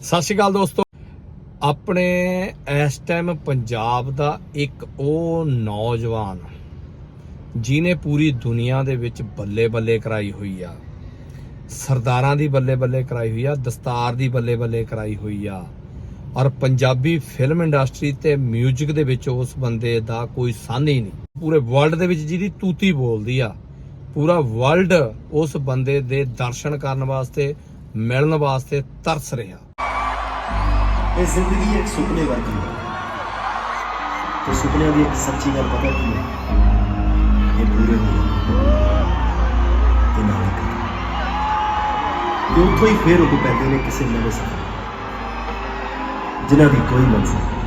ਸਤਿ ਸ਼੍ਰੀ ਅਕਾਲ ਦੋਸਤੋ। ਆਪਣੇ ਇਸ ਟਾਈਮ ਪੰਜਾਬ ਦਾ ਇੱਕ ਉਹ ਨੌਜਵਾਨ ਜਿਨੇ ਪੂਰੀ ਦੁਨੀਆ ਦੇ ਵਿੱਚ ਬੱਲੇ ਬੱਲੇ ਕਰਾਈ ਹੋਈ ਆ। ਸਰਦਾਰਾਂ ਦੀ ਬੱਲੇ ਬੱਲੇ ਕਰਾਈ ਹੋਈ ਆ, ਦਸਤਾਰ ਦੀ ਬੱਲੇ ਬੱਲੇ ਕਰਾਈ ਹੋਈ ਆ। ਔਰ ਪੰਜਾਬੀ ਫਿਲਮ ਇੰਡਸਟਰੀ ਤੇ 뮤직 ਦੇ ਵਿੱਚ ਉਸ ਬੰਦੇ ਦਾ ਕੋਈ ਸਾਨ ਹੀ ਨਹੀਂ। ਪੂਰੇ ਵਰਲਡ ਦੇ ਵਿੱਚ ਜਿਹਦੀ ਤੂਤੀ ਬੋਲਦੀ ਆ, ਪੂਰਾ ਵਰਲਡ ਉਸ ਬੰਦੇ ਦੇ ਦਰਸ਼ਨ ਕਰਨ ਵਾਸਤੇ, ਮਿਲਣ ਵਾਸਤੇ ਤਰਸ ਰਿਹਾ। ਇਹ ਜ਼ਿੰਦਗੀ ਇੱਕ ਸੁਪਨੇ ਵਰਗੀ ਹੈ। ਤੇ ਸੁਪਨਿਆਂ ਦੀ ਇੱਕ ਸੱਚੀ ਗੱਲ ਪਤਾ ਕੀ ਹੈ? ਇਹ ਪੂਰੇ ਹੁੰਦੇ ਤੇ ਨਾਲ ਤੇ ਉੱਥੋਂ ਹੀ ਫੇਰ ਉਹ ਪੈਂਦੇ ਨੇ ਕਿਸੇ ਨਵੇਂ ਸਫ਼ਰ ਜਿਨ੍ਹਾਂ ਦੀ ਕੋਈ ਮੰਜ਼ਿਲ ਨਹੀਂ।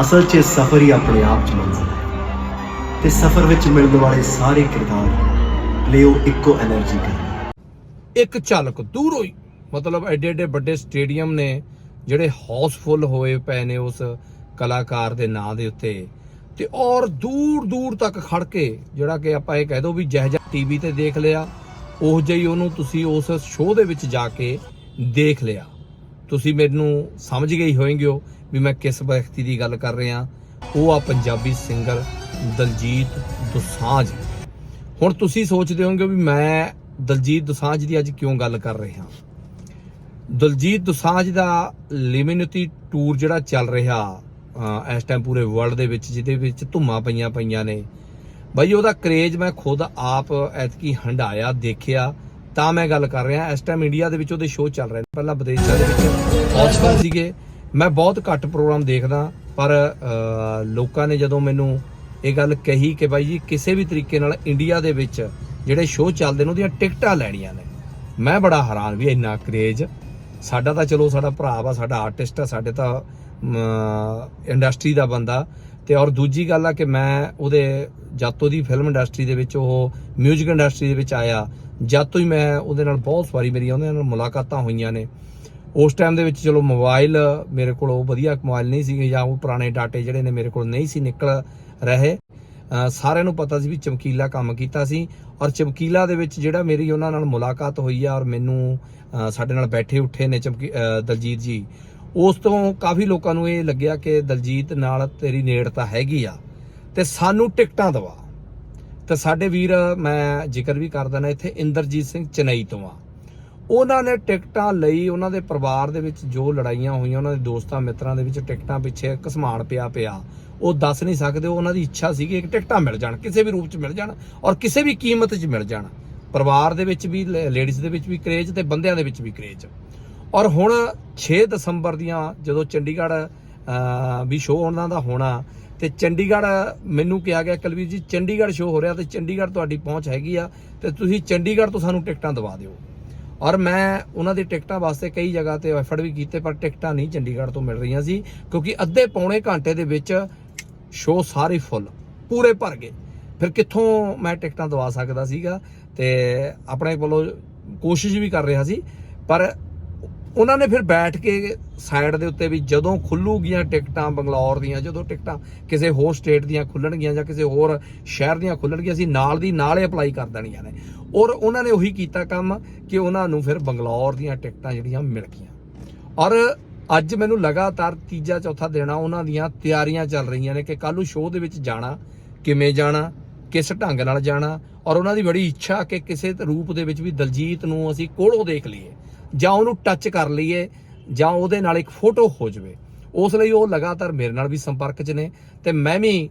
ਅਸਲ 'ਚ ਸਫ਼ਰ ਹੀ ਆਪਣੇ ਆਪ 'ਚ ਮੰਜ਼ਿਲ ਹੈ। ਤੇ ਸਫ਼ਰ ਵਿੱਚ ਮਿਲਣ ਵਾਲੇ ਸਾਰੇ ਕਿਰਦਾਰ ਲਿਓ ਇੱਕੋ એનર્ਜੀ ਕਰ ਇੱਕ ਝਲਕ ਦੂਰ ਹੋਈ। ਮਤਲਬ ਐਡੇ ਐਡੇ ਵੱਡੇ ਸਟੇਡੀਅਮ ਨੇ ਜਿਹੜੇ ਹਾਊਸਫੁੱਲ ਹੋਏ ਪਏ ਨੇ ਉਸ ਕਲਾਕਾਰ ਦੇ ਨਾਂ ਦੇ ਉੱਤੇ। ਤੇ ਔਰ ਦੂਰ ਦੂਰ ਤੱਕ ਖੜ ਕੇ ਜਿਹੜਾ ਕਿ ਆਪਾਂ ਇਹ ਕਹਿ ਦੋ ਵੀ ਜਿਹੋ ਜਿਹਾ ਟੀਵੀ ਤੇ ਦੇਖ ਲਿਆ, ਉਹ ਜਿਹੀ ਉਹਨੂੰ ਤੁਸੀਂ ਉਸ ਸ਼ੋਅ ਦੇ ਵਿੱਚ ਜਾ ਕੇ ਦੇਖ ਲਿਆ। ਤੁਸੀਂ ਮੈਨੂੰ ਸਮਝ ਗਈ ਹੋਵੋਗੇ ਹੋ ਵੀ ਮੈਂ ਕਿਸ ਵਿਅਕਤੀ ਦੀ ਗੱਲ ਕਰ ਰਿਹਾ। ਉਹ ਆ ਪੰਜਾਬੀ ਸਿੰਗਰ ਦਲਜੀਤ ਦੁਸਾਂਝ। ਹੁਣ ਤੁਸੀਂ ਸੋਚਦੇ ਹੋਵੋਗੇ ਵੀ ਮੈਂ ਦਲਜੀਤ ਦੁਸਾਂਝ ਦੀ ਅੱਜ ਕਿਉਂ ਗੱਲ ਕਰ ਰਿਹਾ। ਦਲਜੀਤ ਦੋਸਾਂਝ ਦਾ ਲਿਮਿਨਿਟੀ ਟੂਰ ਜਿਹੜਾ ਚੱਲ ਰਿਹਾ ਇਸ ਟਾਈਮ ਪੂਰੇ ਵਰਲਡ ਦੇ ਵਿੱਚ, ਜਿਹਦੇ ਵਿੱਚ ਧੁੰਮਾਂ ਪਈਆਂ ਪਈਆਂ ਨੇ। ਬਾਈ, ਉਹਦਾ ਕਰੇਜ ਮੈਂ ਖੁਦ ਆਪ ਐਤਕੀ ਹੰਡਾਇਆ ਦੇਖਿਆ, ਤਾਂ ਮੈਂ ਗੱਲ ਕਰ ਰਿਹਾ। ਇਸ ਟਾਈਮ ਇੰਡੀਆ ਦੇ ਵਿੱਚ ਉਹਦੇ ਸ਼ੋਅ ਚੱਲ ਰਹੇ ਨੇ। ਪਹਿਲਾਂ ਵਿਦੇਸ਼ਾਂ ਦੇ ਵਿੱਚ ਹੌਸਫੁਲ ਸੀਗੇ। ਮੈਂ ਬਹੁਤ ਘੱਟ ਪ੍ਰੋਗਰਾਮ ਦੇਖਦਾ, ਪਰ ਲੋਕਾਂ ਨੇ ਜਦੋਂ ਮੈਨੂੰ ਇਹ ਗੱਲ ਕਹੀ ਕਿ ਬਾਈ ਜੀ, ਕਿਸੇ ਵੀ ਤਰੀਕੇ ਨਾਲ ਇੰਡੀਆ ਦੇ ਵਿੱਚ ਜਿਹੜੇ ਸ਼ੋਅ ਚੱਲਦੇ ਨੇ, ਉਹਦੀਆਂ ਟਿਕਟਾਂ ਲੈਣੀਆਂ ਨੇ। ਮੈਂ ਬੜਾ ਹੈਰਾਨ ਵੀ ਇੰਨਾ ਕਰੇਜ ਸਾਡਾ ਤਾਂ ਚਲੋ ਸਾਡਾ ਭਰਾ ਵਾ, ਸਾਡਾ ਆਰਟਿਸਟ ਆ, ਸਾਡੇ ਤਾਂ ਇੰਡਸਟਰੀ ਦਾ ਬੰਦਾ। ਤੇ ਔਰ ਦੂਜੀ ਗੱਲ ਆ ਕਿ ਮੈਂ ਉਹਦੇ ਜਾਤੋ ਦੀ ਫਿਲਮ ਇੰਡਸਟਰੀ ਦੇ ਵਿੱਚ, ਉਹ 뮤직 ਇੰਡਸਟਰੀ ਦੇ ਵਿੱਚ ਆਇਆ। ਜਦ ਤੋਂ ਹੀ ਮੈਂ ਉਹਦੇ ਨਾਲ ਬਹੁਤ ਵਾਰੀ ਮੇਰੀਆਂ ਉਹਦੇ ਨਾਲ ਮੁਲਾਕਾਤਾਂ ਹੋਈਆਂ ਨੇ। ਉਸ ਟਾਈਮ ਦੇ ਵਿੱਚ ਚਲੋ ਮੋਬਾਈਲ ਮੇਰੇ ਕੋਲ ਉਹ ਵਧੀਆ ਮੋਬਾਈਲ ਨਹੀਂ ਸੀਗੇ ਜਾਂ ਉਹ ਪੁਰਾਣੇ ਡਾਟੇ ਜਿਹੜੇ ਨੇ ਮੇਰੇ ਕੋਲ ਨਹੀਂ ਸੀ ਨਿਕਲ ਰਹੇ। ਸਾਰਿਆਂ ਨੂੰ ਪਤਾ ਸੀ ਵੀ ਚਮਕੀਲਾ ਕੰਮ ਕੀਤਾ ਸੀ ਔਰ ਚਮਕੀਲਾ ਦੇ ਵਿੱਚ ਜਿਹੜਾ ਮੇਰੀ ਉਹਨਾਂ ਨਾਲ ਮੁਲਾਕਾਤ ਹੋਈ ਆ ਔਰ ਮੈਨੂੰ ਸਾਡੇ ਨਾਲ ਬੈਠੇ ਉੱਠੇ ਨੇ ਚਮਕੀ ਦਲਜੀਤ ਜੀ, ਉਸ ਤੋਂ ਕਾਫੀ ਲੋਕਾਂ ਨੂੰ ਇਹ ਲੱਗਿਆ ਕਿ ਦਲਜੀਤ ਨਾਲ ਤੇਰੀ ਨੇੜਤਾ ਹੈਗੀ ਆ ਤੇ ਸਾਨੂੰ ਟਿਕਟਾਂ ਦਵਾ। ਤੇ ਸਾਡੇ ਵੀਰ ਮੈਂ ਜ਼ਿਕਰ ਵੀ ਕਰ ਦਿੰਦਾ ਇੱਥੇ ਇੰਦਰਜੀਤ ਸਿੰਘ ਚੇਨਈ ਤੋਂ ਆ। ਉਹਨਾਂ ਨੇ ਟਿਕਟਾਂ ਲਈ, ਉਹਨਾਂ ਦੇ ਪਰਿਵਾਰ ਦੇ ਵਿੱਚ ਜੋ ਲੜਾਈਆਂ ਹੋਈਆਂ, ਉਹਨਾਂ ਦੇ ਦੋਸਤਾਂ ਮਿੱਤਰਾਂ ਦੇ ਵਿੱਚ ਟਿਕਟਾਂ ਪਿੱਛੇ ਘਸਮਾਨ ਪਿਆ ਪਿਆ ਉਹ ਦੱਸ ਨਹੀਂ ਸਕਦੇ ਉਹਨਾਂ ਦੀ ਇੱਛਾ ਸੀਗੀ ਕਿ ਟਿਕਟਾਂ ਮਿਲ ਜਾਣ, ਕਿਸੇ ਵੀ ਰੂਪ 'ਚ ਮਿਲ ਜਾਣ ਔਰ ਕਿਸੇ ਵੀ ਕੀਮਤ 'ਚ ਮਿਲ ਜਾਣ। ਪਰਿਵਾਰ ਦੇ ਵਿੱਚ ਵੀ ਲੇਡੀਜ਼ ਦੇ ਵਿੱਚ ਵੀ ਕਰੇਜ ਤੇ ਬੰਦਿਆਂ ਦੇ ਵਿੱਚ ਵੀ ਕਰੇਜ ਔਰ ਹੁਣ 6 ਦਸੰਬਰ ਦੀਆਂ ਜਦੋਂ ਚੰਡੀਗੜ੍ਹ ਵੀ ਸ਼ੋਅ ਉਹਨਾਂ ਦਾ ਹੋਣਾ ਤੇ ਚੰਡੀਗੜ੍ਹ ਮੈਨੂੰ ਕਿਹਾ ਗਿਆ, ਕਲਵੀਰ ਜੀ, ਚੰਡੀਗੜ੍ਹ ਸ਼ੋਅ ਹੋ ਰਿਹਾ ਤੇ ਚੰਡੀਗੜ੍ਹ ਤੁਹਾਡੀ ਪਹੁੰਚ ਹੈਗੀ ਆ ਤੇ ਤੁਸੀਂ ਚੰਡੀਗੜ੍ਹ ਤੋਂ ਸਾਨੂੰ ਟਿਕਟਾਂ ਦਵਾ ਦਿਓ। ਔਰ ਮੈਂ ਉਹਨਾਂ ਦੀ ਟਿਕਟਾਂ ਵਾਸਤੇ ਕਈ ਜਗ੍ਹਾ ਤੇ ਐਫਰਟ ਵੀ ਕੀਤੇ, ਪਰ ਟਿਕਟਾਂ ਨਹੀਂ ਚੰਡੀਗੜ੍ਹ ਤੋਂ ਮਿਲ ਰਹੀਆਂ ਸੀ ਕਿਉਂਕਿ ਅੱਧੇ ਪੌਣੇ ਘੰਟੇ ਦੇ ਵਿੱਚ ਸ਼ੋਅ ਸਾਰੇ ਫੁੱਲ, ਪੂਰੇ ਭਰ ਗਏ। ਫਿਰ ਕਿੱਥੋਂ ਮੈਂ ਟਿਕਟਾਂ ਦਵਾ ਸਕਦਾ ਸੀਗਾ ਤੇ ਆਪਣੇ ਕੋਲੋਂ ਕੋਸ਼ਿਸ਼ ਵੀ ਕਰ ਰਿਹਾ ਸੀ, ਪਰ ਉਹਨਾਂ ਨੇ ਫਿਰ ਬੈਠ ਕੇ ਸਾਈਡ ਦੇ ਉੱਤੇ ਵੀ ਜਦੋਂ ਖੁੱਲੂਗੀਆਂ ਟਿਕਟਾਂ ਬੰਗਲੌਰ ਦੀਆਂ, ਜਦੋਂ ਟਿਕਟਾਂ ਕਿਸੇ ਹੋਰ ਸਟੇਟ ਦੀਆਂ ਖੁੱਲਣਗੀਆਂ ਜਾਂ ਕਿਸੇ ਹੋਰ ਸ਼ਹਿਰ ਦੀਆਂ ਖੁੱਲਣਗੀਆਂ, ਅਸੀਂ ਨਾਲ ਦੀ ਨਾਲ ਹੀ ਅਪਲਾਈ ਕਰ ਦੇਣੀਆਂ ਨੇ। ਔਰ ਉਹਨਾਂ ਨੇ ਉਹੀ ਕੀਤਾ ਕੰਮ ਕਿ ਉਹਨਾਂ ਨੂੰ ਫਿਰ ਬੰਗਲੌਰ ਦੀਆਂ ਟਿਕਟਾਂ ਜਿਹੜੀਆਂ ਮਿਲ ਗਈਆਂ। ਔਰ ਅੱਜ ਮੈਨੂੰ ਲਗਾਤਾਰ ਤੀਜਾ ਚੌਥਾ ਦੇਣਾ ਉਹਨਾਂ ਦੀਆਂ ਤਿਆਰੀਆਂ ਚੱਲ ਰਹੀਆਂ ਨੇ ਕਿ ਕੱਲ੍ਹ ਨੂੰ ਸ਼ੋਅ ਦੇ ਵਿੱਚ ਜਾਣਾ ਕਿਵੇਂ ਜਾਣਾ ਕਿਸ ਢੰਗ ਨਾਲ ਜਾਣਾ ਔਰ ਉਹਨਾਂ ਦੀ ਬੜੀ ਇੱਛਾ ਕਿ ਕਿਸੇ ਰੂਪ ਦੇ ਵਿੱਚ ਵੀ ਦਲਜੀਤ ਨੂੰ ਅਸੀਂ ਕੋਲੋਂ ਦੇਖ ਲਈਏ ਜਾਂ ਉਹਨੂੰ ਟੱਚ ਕਰ ਲਈਏ ਜਾਂ ਉਹਦੇ ਨਾਲ ਇੱਕ ਫੋਟੋ ਹੋ ਜਾਵੇ। ਉਸ ਲਈ ਉਹ ਲਗਾਤਾਰ ਮੇਰੇ ਨਾਲ ਵੀ ਸੰਪਰਕ 'ਚ ਨੇ ਤੇ ਮੈਂ ਵੀ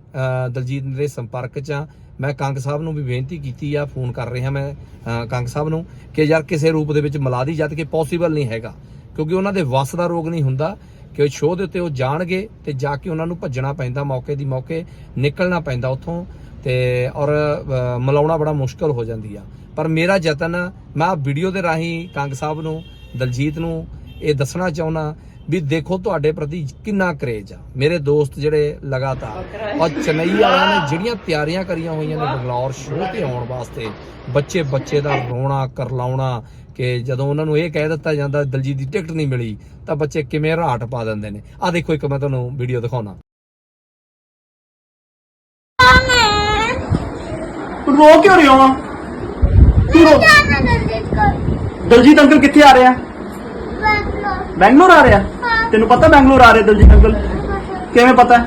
ਦਲਜੀਤ ਦੇ ਸੰਪਰਕ 'ਚ ਆ ਮੈਂ ਕੰਗ ਸਾਹਿਬ ਨੂੰ ਵੀ ਬੇਨਤੀ ਕੀਤੀ ਆ ਫੋਨ ਕਰ ਰਿਹਾ ਮੈਂ ਅਹ, ਕੰਗ ਸਾਹਿਬ ਨੂੰ ਕਿ ਯਾਰ ਕਿਸੇ ਰੂਪ ਦੇ ਵਿੱਚ ਮਿਲਾ ਦੀ ਜਦ ਕਿ ਪੋਸੀਬਲ ਨਹੀਂ ਹੈਗਾ। ਕਿਉਂਕਿ ਉਹਨਾਂ ਦੇ ਵੱਸ ਦਾ ਰੋਗ ਨਹੀਂ ਹੁੰਦਾ ਕਿ ਸ਼ੋਅ ਦੇ ਉੱਤੇ ਉਹ ਜਾਣਗੇ ਤੇ ਜਾ ਕੇ ਉਹਨਾਂ ਨੂੰ ਭੱਜਣਾ ਪੈਂਦਾ ਮੌਕੇ ਦੀ ਮੌਕੇ ਨਿਕਲਣਾ ਪੈਂਦਾ ਉੱਥੋਂ ਤੇ ਔਰ ਅਹ, ਮਿਲਾਉਣਾ ਬੜਾ ਮੁਸ਼ਕਲ ਹੋ ਜਾਂਦੀ ਆ। ਪਰ ਮੇਰਾ ਯਤਨ ਆ, ਮੈਂ ਆਹ ਵੀਡੀਓ ਦੇ ਰਾਹੀਂ ਕੰਗ ਸਾਹਿਬ ਨੂੰ ਦਲਜੀਤ ਨੂੰ ਇਹ ਦੱਸਣਾ ਚਾਹੁੰਦਾ ਵੀ ਦੇਖੋ ਤੁਹਾਡੇ ਪ੍ਰਤੀ ਕਿੰਨਾ ਕਰੇਜ ਆ। ਮੇਰੇ ਦੋਸਤ ਜਿਹੜੇ ਲਗਾਤਾਰ ਔਰ ਚਨਈ ਵਾਲਿਆਂ ਨੇ ਜਿਹੜੀਆਂ ਤਿਆਰੀਆਂ ਕਰੀਆਂ ਹੋਈਆਂ ਨੇ ਬੰਗਲੌਰ ਸ਼ੋਅ ਤੇ ਆਉਣ ਵਾਸਤੇ ਬੱਚੇ ਬੱਚੇ ਦਾ ਰੋਣਾ ਕਰਲਾਉਣਾ ਕਿ ਜਦੋਂ ਉਹਨਾਂ ਨੂੰ ਇਹ ਕਹਿ ਦਿੱਤਾ ਜਾਂਦਾ ਦਲਜੀਤ ਦੀ ਟਿਕਟ ਨਹੀਂ ਮਿਲੀ ਤਾਂ ਬੱਚੇ ਕਿਵੇਂ ਰਾਟ ਪਾ ਦਿੰਦੇ ਨੇ। ਆ ਦੇਖੋ ਇੱਕ ਮੈਂ ਤੁਹਾਨੂੰ ਵੀਡੀਓ ਦਿਖਾਉਣਾ। ਤੂੰ ਰੋ ਕਿਉਂ ਰਿਹਾ ਵਾ ਤੂੰ ਰੋ। ਦਲਜੀਤ ਅੰਕਲ ਕਿੱਥੇ ਆ ਰਿਹਾ. ਬੈਂਗਲੌਰ ਆ ਰਿਹਾ। ਤੈਨੂੰ ਪਤਾ ਬੈਂਗਲੌਰ ਆ ਰਿਹਾ ਦਲਜੀਤ ਅੰਕਲ? ਕਿਵੇਂ ਪਤਾ?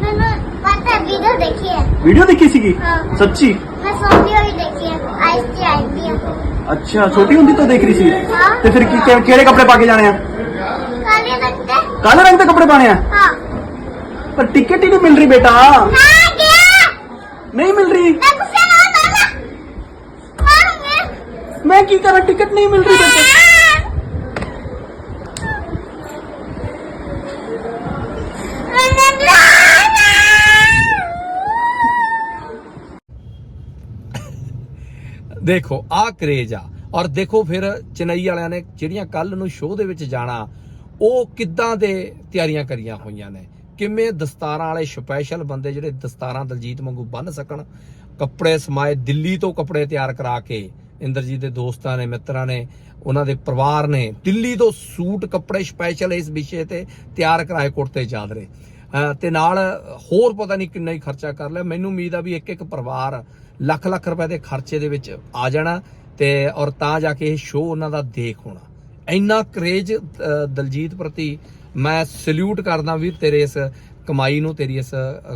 ਮੈਨੂੰ ਪਤਾ ਵੀਡੀਓ ਦੇਖੀ ਹੈ ਵੀਡੀਓ ਦੇਖੀ ਸੀਗੀ? ਹਾਂ। ਸੱਚੀ? ਮੈਂ ਸੌਂਦੀ ਹੋਈ ਦੇਖੀ ਹੈ। ਆਈਸ ਤੇ ਆਈ ਹੈ। ਅੱਛਾ ਛੋਟੀ ਹੁੰਦੀ ਤੋਂ ਦੇਖ ਰਹੀ ਸੀ ਹਾਂ। ਤੇ ਫਿਰ ਕੀ ਕਿ- ਕਿਹੜੇ ਕੱਪੜੇ ਪਾ ਕੇ ਜਾਣੇ ਆ ਕਾਲੇ ਰੰਗ ਦੇ ਕਾਲੇ ਰੰਗ ਦੇ ਕੱਪੜੇ ਪਾਣੇ ਆ ਹਾਂ ਪਰ ਟਿਕਟ ਹੀ ਨਹੀਂ ਮਿਲ ਰਹੀ ਬੇਟਾ ਨਾ ਗਿਆ ਨਹੀਂ ਮਿਲ ਰਹੀ ਮੈਂ ਗੁੱਸੇ ਨਾਲ ਮਾਰਾ ਮਾਰੂੰਗੀ ਮੈਂ ਕੀ ਕਰਾਂ ਟਿਕਟ ਨਹੀਂ ਮਿਲ ਰਹੀ ਬੇਟਾ ਦੇਖੋ ਆਹ ਕਰੇਜ ਆ। ਔਰ ਦੇਖੋ ਫਿਰ ਚੇਨਈ ਵਾਲਿਆਂ ਨੇ ਜਿਹੜੀਆਂ ਕੱਲ ਨੂੰ ਸ਼ੋਅ ਦੇ ਵਿੱਚ ਜਾਣਾ, ਉਹ ਕਿੱਦਾਂ ਦੇ ਤਿਆਰੀਆਂ ਕਰੀਆਂ ਹੋਈਆਂ ਨੇ? ਕਿਵੇਂ ਦਸਤਾਰਾਂ ਵਾਲੇ ਸਪੈਸ਼ਲ ਬੰਦੇ ਜਿਹੜੇ ਦਸਤਾਰਾਂ ਦਲਜੀਤ ਵਾਂਗੂ ਬੰਨ ਸਕਣ? ਕੱਪੜੇ ਸਮਾਏ ਦਿੱਲੀ ਤੋਂ ਕੱਪੜੇ ਤਿਆਰ ਕਰਾ ਕੇ, ਇੰਦਰਜੀਤ ਦੇ ਦੋਸਤਾਂ ਨੇ, ਮਿੱਤਰਾਂ ਨੇ, ਉਹਨਾਂ ਦੇ ਪਰਿਵਾਰ ਨੇ ਦਿੱਲੀ ਤੋਂ ਸੂਟ ਕੱਪੜੇ ਸਪੈਸ਼ਲ ਇਸ ਵਿਸ਼ੇ ਤੇ ਤਿਆਰ ਕਰਾਏ ਕੁੜਤੇ ਚਾਦਰੇ। ਅਹ ਤੇ ਨਾਲ ਹੋਰ ਪਤਾ ਨਹੀਂ ਕਿੰਨਾ ਹੀ ਖਰਚਾ ਕਰ ਲਿਆ। ਮੈਨੂੰ ਉਮੀਦ ਆ ਵੀ ਇੱਕ ਇੱਕ ਪਰਿਵਾਰ ਲੱਖ ਲੱਖ ਰੁਪਏ ਦੇ ਖਰਚੇ ਦੇ ਵਿੱਚ ਆ ਜਾਣਾ ਤੇ ਔਰ ਤਾਂ ਜਾ ਕੇ ਇਹ ਸ਼ੋਅ ਉਹਨਾਂ ਦਾ ਦੇਖ ਹੋਣਾ। ਇੰਨਾ ਕਰੇਜ ਦਲਜੀਤ ਪ੍ਰਤੀ ਮੈਂ ਸਲੂਟ ਕਰਦਾ ਵੀ ਤੇਰੇ ਇਸ ਕਮਾਈ ਨੂੰ, ਤੇਰੀ ਇਸ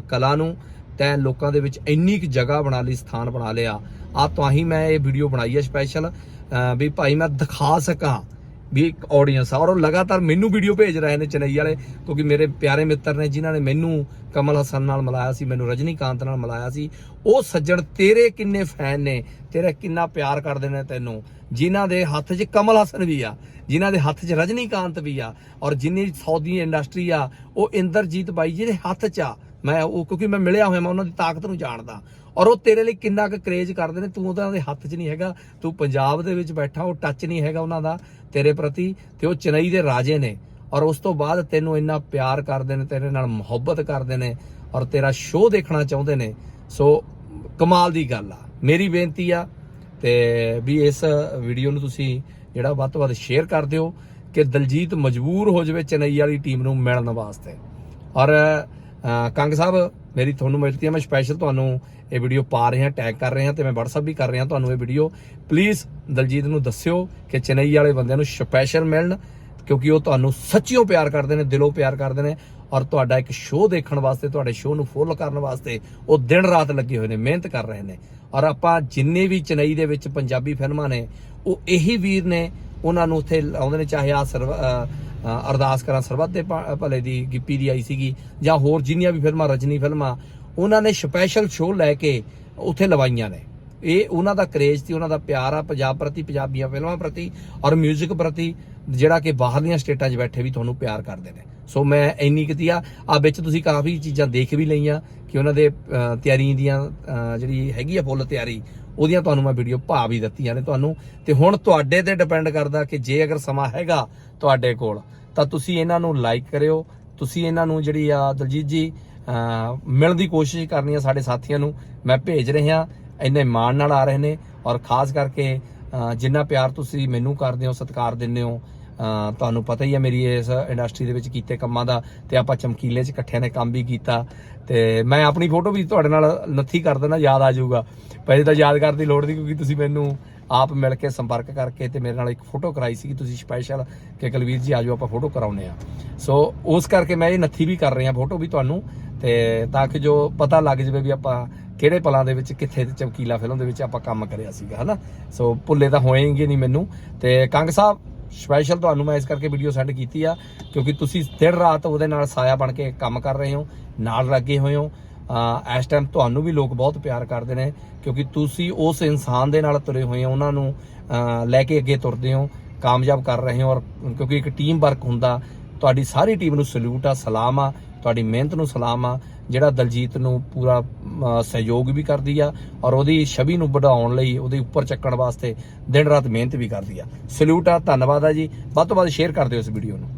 ਕਲਾ ਨੂੰ ਤੈਂ ਲੋਕਾਂ ਦੇ ਵਿੱਚ ਇੰਨੀ ਕੁ ਜਗ੍ਹਾ ਬਣਾ ਲਈ, ਸਥਾਨ ਬਣਾ ਲਿਆ। ਆ ਤਾਂ ਹੀ ਮੈਂ ਇਹ ਵੀਡੀਓ ਬਣਾਈ ਹੈ ਸਪੈਸ਼ਲ ਵੀ ਭਾਈ ਮੈਂ ਦਿਖਾ ਸਕਾਂ। ਵੀ ਇੱਕ ਆਡੀਅנס ਆ। ਔਰ ਉਹ ਲਗਾਤਾਰ ਮੈਨੂੰ ਵੀਡੀਓ ਭੇਜ ਰਹੇ ਨੇ ਚੇਨਈ ਵਾਲੇ, ਕਿਉਂਕਿ ਮੇਰੇ ਪਿਆਰੇ ਮਿੱਤਰ ਨੇ ਜਿਨ੍ਹਾਂ ਨੇ ਮੈਨੂੰ ਕਮਲ ਹਸਨ ਨਾਲ ਮਿਲਾਇਆ ਸੀ, ਮੈਨੂੰ ਰਜਨੀਕਾਂਤ ਨਾਲ ਮਿਲਾਇਆ ਸੀ। ਉਹ ਸੱਜਣ ਤੇਰੇ ਕਿੰਨੇ ਫੈਨ ਨੇ, ਤੇਰਾ ਕਿੰਨਾ ਪਿਆਰ ਕਰਦੇ ਨੇ ਤੈਨੂੰ, ਜਿਨ੍ਹਾਂ ਦੇ ਹੱਥ 'ਚ ਕਮਲ ਹਸਨ ਵੀ ਆ, ਜਿਨ੍ਹਾਂ ਦੇ ਹੱਥ 'ਚ ਰਜਨੀਕਾਂਤ ਵੀ ਆ, ਔਰ ਜਿੰਨੀ ਸਾਊਦੀ ਇੰਡਸਟਰੀ ਆ, ਉਹ ਇੰਦਰਜੀਤ ਬਾਈ ਜੀ ਦੇ ਹੱਥ 'ਚ ਆ। ਮੈਂ ਉਹ, ਕਿਉਂਕਿ ਮੈਂ ਮਿਲਿਆ ਹੋਇਆ, ਮੈਂ ਉਹਨਾਂ ਦੀ ਤਾਕਤ ਨੂੰ ਜਾਣਦਾ। ਔਰ ਉਹ ਤੇਰੇ ਲਈ ਕਿੰਨਾ ਕੁ ਕਰੇਜ ਕਰਦੇ ਨੇ, ਤੂੰ ਉਹਨਾਂ ਦੇ ਹੱਥ 'ਚ ਨਹੀਂ ਹੈਗਾ, ਤੂੰ ਪੰਜਾਬ ਦੇ ਵਿੱਚ ਬੈਠਾ, ਉਹ ਟੱਚ ਨਹੀਂ ਹੈਗਾ ਉਹਨਾਂ ਦਾ ਤੇਰੇ ਪ੍ਰਤੀ ਤੇ ਉਹ ਚੇਨਈ ਦੇ ਰਾਜੇ ਨੇ। ਔਰ ਉਸ ਤੋਂ ਬਾਅਦ ਤੈਨੂੰ ਇੰਨਾ ਪਿਆਰ ਕਰਦੇ ਨੇ, ਤੇਰੇ ਨਾਲ ਮੁਹੱਬਤ ਕਰਦੇ ਨੇ ਔਰ ਤੇਰਾ ਸ਼ੋਅ ਦੇਖਣਾ ਚਾਹੁੰਦੇ ਨੇ। ਸੋ ਕਮਾਲ ਦੀ ਗੱਲ ਆ। ਮੇਰੀ ਬੇਨਤੀ ਆ ਤੇ ਵੀ ਇਸ ਵੀਡੀਓ ਨੂੰ ਤੁਸੀਂ ਜਿਹੜਾ ਵੱਧ ਤੋਂ ਵੱਧ ਸ਼ੇਅਰ ਕਰ ਦਿਓ ਕਿ ਦਲਜੀਤ ਮਜਬੂਰ ਹੋ ਜਾਵੇ ਚੇਨਈ ਵਾਲੀ ਟੀਮ ਨੂੰ ਮਿਲਣ ਵਾਸਤੇ। ਔਰ ਕੰਗ ਸਾਹਿਬ ਮੇਰੀ ਤੁਹਾਨੂੰ ਮਿਲਤੀ ਹੈ, ਮੈਂ ਸਪੈਸ਼ਲ ਤੁਹਾਨੂੰ ਇਹ ਵੀਡੀਓ ਪਾ ਰਿਹਾ ਟੈਗ ਕਰ ਰਿਹਾ ਤੇ ਮੈਂ WhatsApp ਵੀ ਕਰ ਰਿਹਾ ਤੁਹਾਨੂੰ ਇਹ ਵੀਡੀਓ ਪਲੀਜ਼ ਦਲਜੀਤ ਨੂੰ ਦੱਸਿਓ ਕਿ ਚੇਨਈ ਵਾਲੇ ਬੰਦਿਆਂ ਨੂੰ ਸਪੈਸ਼ਲ ਮਿਲਣ, ਕਿਉਂਕਿ ਉਹ ਤੁਹਾਨੂੰ ਸੱਚੀਓ ਪਿਆਰ ਕਰਦੇ ਨੇ, ਦਿਲੋਂ ਪਿਆਰ ਕਰਦੇ ਨੇ ਔਰ ਤੁਹਾਡਾ ਇੱਕ ਸ਼ੋਅ ਦੇਖਣ ਵਾਸਤੇ, ਤੁਹਾਡੇ ਸ਼ੋਅ ਨੂੰ ਫੋਲੋ ਕਰਨ ਵਾਸਤੇ ਉਹ ਦਿਨ ਰਾਤ ਲੱਗੇ ਹੋਏ ਨੇ, ਮਿਹਨਤ ਕਰ ਰਹੇ ਨੇ। ਔਰ ਆਪਾਂ ਜਿੰਨੇ ਵੀ ਚੇਨਈ ਦੇ ਵਿੱਚ ਪੰਜਾਬੀ ਫਿਲਮਾਂ ਨੇ, ਉਹ ਇਹੀ ਵੀਰ ਨੇ, ਉਹਨਾਂ ਨੂੰ ਉੱਥੇ ਆਉਂਦੇ ਨੇ, ਚਾਹੇ ਆ ਸਰਵ ਅਰਦਾਸ ਕਰਾਂ ਸਰਬੱਤ ਦੇ ਭਾ- ਭਲੇ ਦੀ ਗਿੱਪੀ ਦੀ ਆਈ ਸੀਗੀ ਜਾਂ ਹੋਰ ਜਿੰਨੀਆਂ ਵੀ ਫਿਲਮਾਂ ਰਜਨੀ ਫਿਲਮਾਂ ਉਹਨਾਂ ਨੇ ਸਪੈਸ਼ਲ ਸ਼ੋਅ ਲੈ ਕੇ ਉੱਥੇ ਲਵਾਈਆਂ ਨੇ। ਇਹ ਉਹਨਾਂ ਦਾ ਕਰੇਜ ਸੀ ਉਹਨਾਂ ਦਾ ਪਿਆਰ ਆ ਪੰਜਾਬ ਪ੍ਰਤੀ ਪੰਜਾਬੀਆਂ ਫਿਲਮਾਂ ਪ੍ਰਤੀ ਔਰ 뮤직 ਪ੍ਰਤੀ ਜਿਹੜਾ ਕਿ ਬਾਹਰਲੀਆਂ ਸਟੇਟਾਂ 'ਚ ਬੈਠੇ ਵੀ ਤੁਹਾਨੂੰ ਪਿਆਰ ਕਰਦੇ ਨੇ। ਸੋ ਮੈਂ ਇੰਨੀ ਕੀਤੀ ਆ ਆ ਵਿੱਚ ਤੁਸੀਂ ਕਾਫੀ ਚੀਜ਼ਾਂ ਦੇਖ ਵੀ ਲਈਆਂ ਕਿ ਉਹਨਾਂ ਦੇ ਅ, ਤਿਆਰੀ ਦੀਆਂ ਜਿਹੜੀ ਹੈਗੀ ਆ ਫੁੱਲ ਤਿਆਰੀ ਉਹਦੀਆਂ ਤੁਹਾਨੂੰ ਮੈਂ ਵੀਡੀਓ ਭਾ ਵੀ ਦਿੱਤੀਆਂ ਨੇ ਤੁਹਾਨੂੰ। ਤੇ ਹੁਣ ਤੁਹਾਡੇ ਤੇ ਡਿਪੈਂਡ ਕਰਦਾ ਕਿ ਜੇ ਅਗਰ ਸਮਾਂ ਹੈਗਾ ਤੁਹਾਡੇ ਕੋਲ, ਤਾਂ ਤੁਸੀਂ ਇਹਨਾਂ ਨੂੰ ਲਾਈਕ ਕਰਿਓ। ਤੁਸੀਂ ਇਹਨਾਂ ਨੂੰ ਜਿਹੜੀ ਆ ਦਲਜੀਤ ਜੀ ਮਿਲਣ ਦੀ ਕੋਸ਼ਿਸ਼ ਕਰਨੀ ਆ ਸਾਡੇ ਸਾਥੀਆਂ ਨੂੰ। ਮੈਂ ਭੇਜ ਰਿਹਾ, ਇੰਨੇ ਮਾਣ ਨਾਲ ਆ ਰਹੇ ਨੇ। ਔਰ ਖਾਸ ਕਰਕੇ ਜਿੰਨਾ ਪਿਆਰ ਤੁਸੀਂ ਮੈਨੂੰ ਕਰਦੇ ਹੋ, ਸਤਿਕਾਰ ਦਿੰਦੇ ਹੋ ਤੁਹਾਨੂੰ ਪਤਾ ਹੀ ਹੈ ਮੇਰੀ ਇਸ ਇੰਡਸਟਰੀ ਦੇ ਵਿੱਚ ਕੀਤੇ ਕੰਮਾਂ ਦਾ ਤੇ ਆਪਾਂ ਚਮਕੀਲੇ 'ਚ ਇਕੱਠਿਆਂ ਨੇ ਕੰਮ ਵੀ ਕੀਤਾ ਤੇ ਮੈਂ ਆਪਣੀ ਫੋਟੋ ਵੀ ਤੁਹਾਡੇ ਨਾਲ ਨੱਥੀ ਕਰ ਦੇਣਾ ਯਾਦ ਆ ਜਾਊਗਾ। ਪਹਿਲੇ ਤਾਂ ਯਾਦ ਕਰਨ ਦੀ ਲੋੜ ਨਹੀਂ ਕਿਉਂਕਿ ਤੁਸੀਂ ਮੈਨੂੰ ਆਪ ਮਿਲ ਕੇ ਸੰਪਰਕ ਕਰਕੇ ਤੇ ਮੇਰੇ ਨਾਲ ਇੱਕ ਫੋਟੋ ਕਰਾਈ ਸੀ ਤੁਸੀਂ ਸਪੈਸ਼ਲ ਕਿ ਕੁਲਵੀਰ ਜੀ ਆਜੋ ਆਪਾਂ ਫੋਟੋ ਕਰਾਉਨੇ ਆ ਸੋ ਉਸ ਕਰਕੇ ਮੈਂ ਇਹ ਨੱਥੀ ਵੀ ਕਰ ਰਿਹਾ ਫੋਟੋ ਵੀ ਤੁਹਾਨੂੰ ਤੇ ਤਾਂ ਕਿ ਜੋ ਪਤਾ ਲੱਗ ਜਾਵੇ ਵੀ ਆਪਾਂ ਕਿਹੜੇ ਪਲਾਂ ਦੇ ਵਿੱਚ ਕਿੱਥੇ ਤੇ ਚਮਕੀਲਾ ਫਿਲਮ ਦੇ ਵਿੱਚ ਆਪਾਂ ਕੰਮ ਕਰਿਆ ਸੀਗਾ, ਹਨਾ? ਸੋ ਭੁੱਲੇ ਤਾਂ ਹੋਏਗੇ ਨਹੀਂ ਮੈਨੂੰ ਤੇ ਕੰਗ ਸਾਹਿਬ ਸਪੈਸ਼ਲ ਤੁਹਾਨੂੰ ਮੈਂ ਇਸ ਕਰਕੇ ਵੀਡੀਓ ਸੈਂਡ ਕੀਤੀ ਆ, ਕਿਉਂਕਿ ਤੁਸੀਂ ਦਿਨ ਰਾਤ ਉਹਦੇ ਨਾਲ ਸਾਇਆ ਬਣ ਕੇ ਕੰਮ ਕਰ ਰਹੇ ਹੋ, ਨਾਲ ਲੱਗੇ ਹੋਏ ਹੋ ਇਸ ਟਾਈਮ ਤੁਹਾਨੂੰ ਵੀ ਲੋਕ ਬਹੁਤ ਪਿਆਰ ਕਰਦੇ ਨੇ, ਕਿਉਂਕਿ ਤੁਸੀਂ ਉਸ ਇਨਸਾਨ ਦੇ ਨਾਲ ਤੁਰੇ ਹੋਏ ਹੋ, ਉਹਨਾਂ ਨੂੰ ਲੈ ਕੇ ਅੱਗੇ ਤੁਰਦੇ ਹੋ, ਕਾਮਯਾਬ ਕਰ ਰਹੇ ਹੋ ਔਰ ਕਿਉਂਕਿ ਇੱਕ ਟੀਮ ਵਰਕ ਹੁੰਦਾ, ਤੁਹਾਡੀ ਸਾਰੀ ਟੀਮ ਨੂੰ ਸਲੂਟ ਆ, ਸਲਾਮ ਆ ਤੁਹਾਡੀ ਮਿਹਨਤ ਨੂੰ ਸਲਾਮ ਆ, ਜਿਹੜਾ ਦਲਜੀਤ ਨੂੰ ਪੂਰਾ ਸਹਿਯੋਗ ਵੀ ਕਰਦੀ ਆ ਔਰ ਉਹਦੀ ਛਵੀ ਨੂੰ ਵਧਾਉਣ ਲਈ ਉਹਦੇ ਉੱਪਰ ਚੱਕਣ ਵਾਸਤੇ ਦਿਨ ਰਾਤ ਮਿਹਨਤ ਵੀ ਕਰਦੀ ਆ। ਸਲੂਟ ਆ, ਧੰਨਵਾਦ ਆ ਜੀ। ਵੱਧ ਤੋਂ ਵੱਧ ਸ਼ੇਅਰ ਕਰ ਦਿਓ ਇਸ ਵੀਡੀਓ ਨੂੰ।